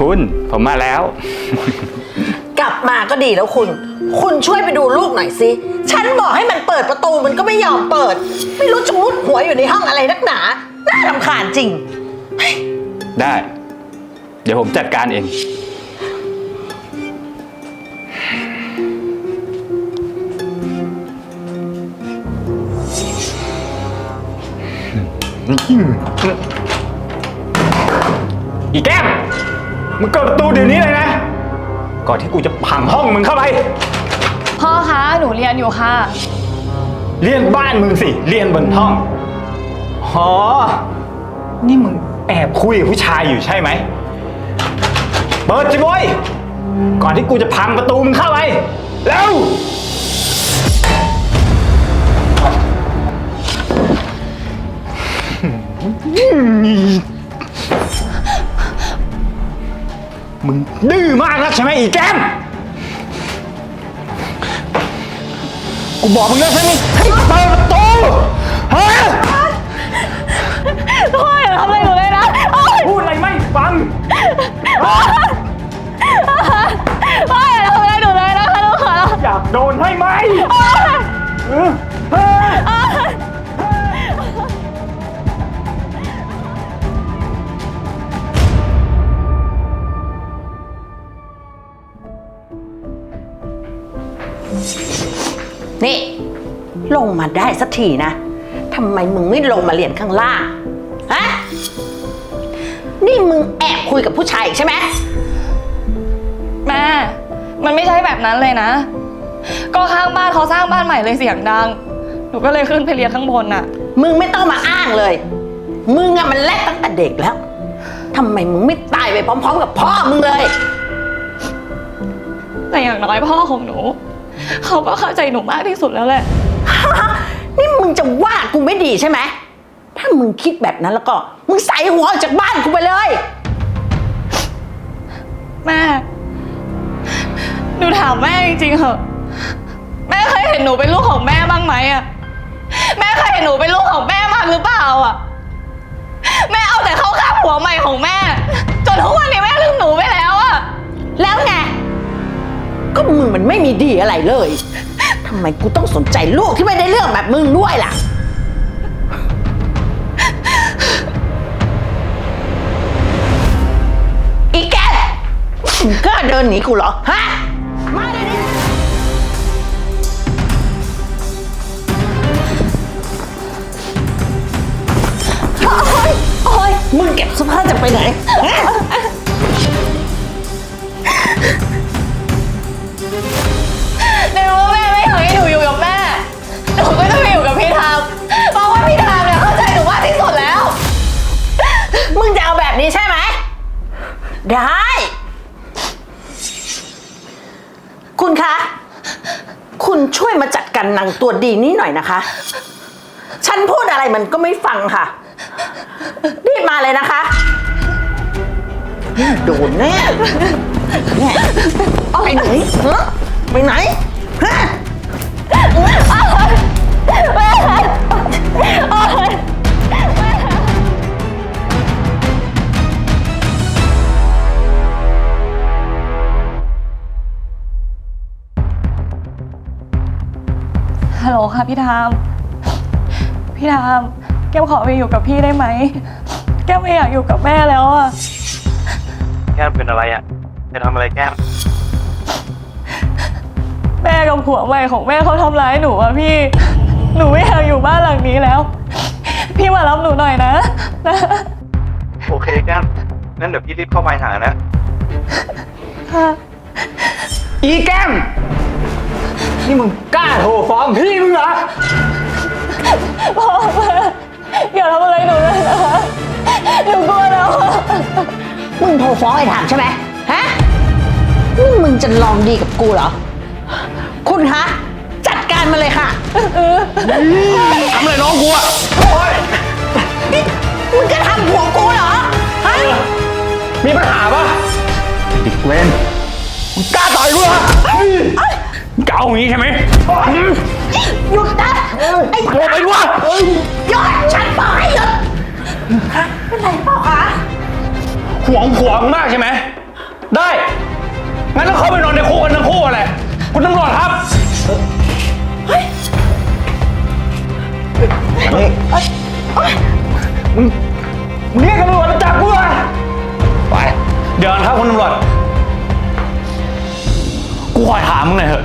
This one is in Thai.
คุณผมมาแล้ว กลับมาก็ดีแล้วคุณ คุณช่วยไปดูลูกหน่อยสิ ฉันบอกให้มันเปิดประตูมันก็ไม่ยอมเปิด ไม่รู้จะมุดหัวอยู่ในห้องอะไรนักหนา น่ารำคาญจริง ได้ เดี๋ยวผมจัดการเอง อีแก้ม มึงเปิดประตูเดี๋ยวนี้เลยนะ ก่อนที่กูจะพังห้องมึงเข้าไป พ่อคะ หนูเรียนอยู่ค่ะ เรียนบ้านมึงสิ เรียนบนห้องอ๋อนี่มึงแอบคุยกับผู้ชายอยู่ใช่ไหม เปิดสิบอย ก่อนที่กูจะพังประตูมึงเข้าไปแล้ว มึงดื้อมากนักใช่ไหมอีแก้ม กูบอกมึงแล้วใช่ไหมให้เปิดประตูฮะพ่ออย่าทำอะไรหนูเลยนะโอ๊ยพูดอะไรไม่ฟังพ่ออย่าทำอะไรหนูเลยนะคะหนูขอร้องอยากโดนให้ไหมเออเออ ลงมาได้สักทีนะทำไมมึงไม่ลงมาเรียนข้างล่างฮะนี่มึงแอบคุยกับผู้ชายอีกใช่ไหมแม่ มันไม่ใช่แบบนั้นเลยนะ ก็ข้างบ้านเขาสร้างบ้านใหม่เลยเสียงดัง หนูก็เลยขึ้นไปเรียนข้างบนน่ะ มึงไม่ต้องมาอ้างเลย มึงอะมันแลกตั้งแต่เด็กแล้วทำไมมึงไม่ตายไปพร้อม ๆ กับพ่อมึงเลย แต่อย่างน้อยพ่อของหนู เขาก็เข้าใจหนูมากที่สุดแล้วแหละ นี่มึงจะว่ากูไม่ดีใช่ไหม ถ้ามึงคิดแบบนั้นแล้วก็ มึงใส่หัวออกจากบ้านกูไปเลย แม่ หนูถามแม่จริงๆเหอะ แม่เคยเห็นหนูเป็นลูกของแม่บ้างไหมอะแม่เคยเห็นหนูเป็นลูกของแม่มากหรือเปล่าอะแม่เอาแต่เข้าข้างหัวใหม่ของแม่ จนทุกวันนี้แม่ลืมหนูไปแล้วอะแล้วไง ก็มึงมันไม่มีดีอะไรเลยทำไมกูต้องสนใจลูกที่ไม่ได้เรื่องแบบมึงด้วยล่ะ อีแกมึงกล้าเดินหนีกูเหรอ ฮะ มาเดี๋ยวนี้โอ๊ยโอ๊ยมึงเก็บเสื้อผ้าจะไปไหนฮะ ได้ คุณคะ คุณช่วยมาจัดการนางตัวดีนี้หน่อยนะคะ ฉันพูดอะไรมันก็ไม่ฟังค่ะ รีบมาเลยนะคะ โดนแน่แน่ไปไหนฮะไปไหน ฮัลโหลค่ะพี่ทาม พี่ทาม แก้มขอไปอยู่กับพี่ได้ไหม แก้มไม่อยากอยู่กับแม่แล้วอะแก้มเป็นอะไรอะจะทำอะไรแก้ม แม่กับผัวใหม่ของแม่เขาทำร้ายหนูอะพี่ หนูไม่อยากอยู่บ้านหลังนี้แล้ว พี่มารับหนูหน่อยนะนะโอเคแก้มงั้นเดี๋ยวพี่รีบเข้าไปหานะ ค่ะ อีแก้ม นี่มึงกล้าโทรฟ้องพี่มึงเหรอ พ่อแม่อย่าทำอะไรหนูเลยนะคะหนูกลัวแล้วอะมึงโทรฟ้องไอ้ถามใช่ไหมฮะนี่มึงจะลองดีกับกูเหรอ คุณคะ จัดการมาเลยค่ะ ทำอะไรน้องกูอะนี่มึงจะทำหัวกูเหรอ ฮะ มีปัญหาปะดิกเวนมึงกล้าต่อยกูเหรอมึงจะ เอาอย่างนี้ใช่ไหมหยุดนะไอ้โทรไปด้วย หยุดฉันบอกให้หยุดฮะเป็นไรเปล่าคะห่วงผัวมึงมากใช่ไหม ได้ งั้นต้องเข้าไปนอนในคุกกันทั้งคู่อะไร คุณตำรวจครับ นี่มึงมึงเรียกตำรวจมาจับกูเลยไป เดี๋ยวก่อนครับคุณตำรวจ กูขอถามมึงหน่อยเถอะ